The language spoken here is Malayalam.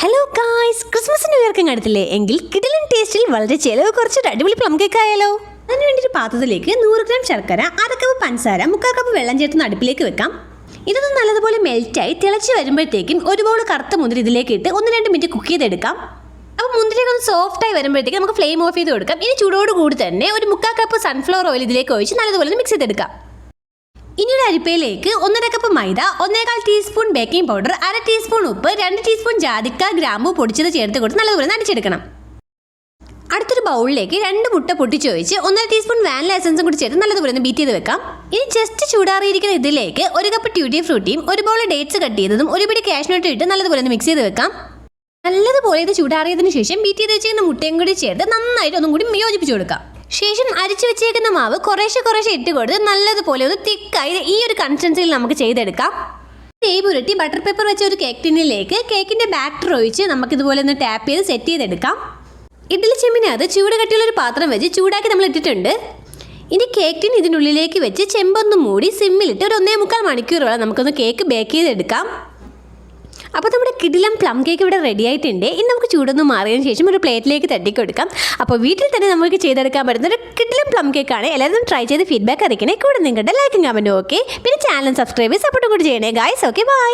ഹലോ ഗായ്സ് ക്രിസ്മസിന് ഉയർക്കം കണ്ടില്ലേ എങ്കിൽ കിടിലൻ ടേസ്റ്റിൽ വളരെ ചിലവ് കുറച്ചൊരു അടിപൊളി പ്ലം കേക്ക് ആയാലോ. അതിന് വേണ്ടി ഒരു പാത്രത്തിലേക്ക് നൂറ് ഗ്രാം ശർക്കര അര കപ്പ് പഞ്ചസാര മുക്കാൽ കപ്പ് വെള്ളം ചേർത്ത് അടുപ്പിലേക്ക് വെക്കാം. ഇതൊന്ന് നല്ലതുപോലെ മെൽറ്റായി തിളച്ച് വരുമ്പോഴത്തേക്കും ഒരു ബൗൾ കറുത്ത മുന്തിരി ഇതിലേക്ക് ഇട്ട് ഒന്ന് രണ്ട് മിനിറ്റ് കുക്ക് ചെയ്തെടുക്കാം. അപ്പോൾ മുന്തിരിയൊക്കെ ഒന്ന് സോഫ്റ്റ് ആയി വരുമ്പോഴത്തേക്ക് നമുക്ക് ഫ്ലെയിം ഓഫ് ചെയ്ത് കൊടുക്കാം. ഇനി ചൂടോട് കൂടി തന്നെ ഒരു മുക്കാൽ കപ്പ് സൺഫ്ലവർ ഓയിൽ ഇതിലേക്ക് ഒഴിച്ച് നല്ലതുപോലെ മിക്സ് ചെയ്തെടുക്കാം. ഇനി ഒരു അരിപ്പയിലേക്ക് ഒന്നര കപ്പ് മൈദ ഒന്നേകാൽ ടീസ്പൂൺ ബേക്കിംഗ് പൗഡർ അര ടീസ്പൂൺ ഉപ്പ് രണ്ട് ടീസ്പൂൺ ജാതിക്ക ഗ്രാമ്പു പൊടിച്ചത് ചേർത്ത് കൊടുത്ത് നല്ലതുപോലെ നടിച്ചെടുക്കണം അടുത്തൊരു ബൗളിലേക്ക് രണ്ട് മുട്ട പൊട്ടിച്ചൊഴിച്ച് ഒന്നര ടീസ്പൂൺ വാനില എസൻസും കൂടി ചേർത്ത് നല്ലതുപോലെ ഒന്ന് ബീറ്റ് ചെയ്ത് വെക്കാം. ഇനി ജസ്റ്റ് ചൂടാറിയിരിക്കുന്ന ഇതിലേക്ക് ഒരു കപ്പ് ട്യൂട്ടി ഫ്രൂട്ടിയും ഒരു ബൗൾ ഡേറ്റ്സ് കട്ട് ചെയ്തതും ഒരു പിടി കാഷ്നട്ട് ഇട്ട് നല്ലതുപോലെ ഒന്ന് മിക്സ് ചെയ്ത് വെക്കാം. നല്ലതുപോലെ ഇത് ചൂടാറിയതിനു ശേഷം ബീറ്റ് ചെയ്ത് വെച്ചിരിക്കുന്ന മുട്ടയും കൂടി ചേർത്ത് നന്നായിട്ട് ഒന്നും കൂടി യോജിപ്പിച്ച് കൊടുക്കാം. ശേഷം അരിച്ചു വെച്ചേക്കുന്ന മാവ് കുറേശ്ശെ കുറേശ്ശെ ഇട്ട് കൊടുത്ത് നല്ലതുപോലെ ഒന്ന് തിക്കായി. ഈ ഒരു കൺസിസ്റ്റൻസിയിൽ നമുക്ക് ചെയ്തെടുക്കാം. നെയ് പുരട്ടി ബട്ടർ പേപ്പർ വെച്ച ഒരു കേക്ക് ടിന്നിലേക്ക് കേക്കിന്റെ ബാറ്റർ ഒഴിച്ച് നമുക്കിതുപോലെ ഒന്ന് ടാപ്പ് ചെയ്ത് സെറ്റ് ചെയ്തെടുക്കാം. ഇഡ്ഡലി ചെമ്പിനകത്ത് ചൂട് കട്ടിയുള്ള ഒരു പാത്രം വെച്ച് ചൂടാക്കി നമ്മൾ ഇട്ടിട്ടുണ്ട്. ഇനി കേക്ക് ടിൻ ഇതിനുള്ളിലേക്ക് വെച്ച് ചെമ്പൊന്ന് മൂടി സിമ്മിലിട്ട് ഒരു ഒന്നേ മുക്കാൽ മണിക്കൂറോളം നമുക്കൊന്ന് കേക്ക് ബേക്ക് ചെയ്തെടുക്കാം. അപ്പോൾ നമ്മുടെ കിടിലം പ്ലം കേക്ക് ഇവിടെ റെഡി ആയിട്ടുണ്ട്. ഇനി നമുക്ക് ചൂടൊന്ന് മാറിയതിന് ശേഷം ഒരു പ്ലേറ്റിലേക്ക് തട്ടിക്കൊടുക്കാം. അപ്പോൾ വീട്ടിൽ തന്നെ നമുക്ക് ചെയ്തെടുക്കാൻ പറ്റുന്ന ഒരു കിടിലം പ്ലം കേക്കാണ്. എല്ലാവരും ട്രൈ ചെയ്ത് ഫീഡ്ബാക്ക് അറിയിക്കണേ. കൂടെ നിങ്ങളുടെ ലൈക്കും കമന്റും ഓക്കെ പിന്നെ ചാനൽ സബ്സ്ക്രൈബ് ചെയ്ത് സപ്പോർട്ട് കൂടി ചെയ്യണേ ഗായ്സ് ഓക്കെ ബൈ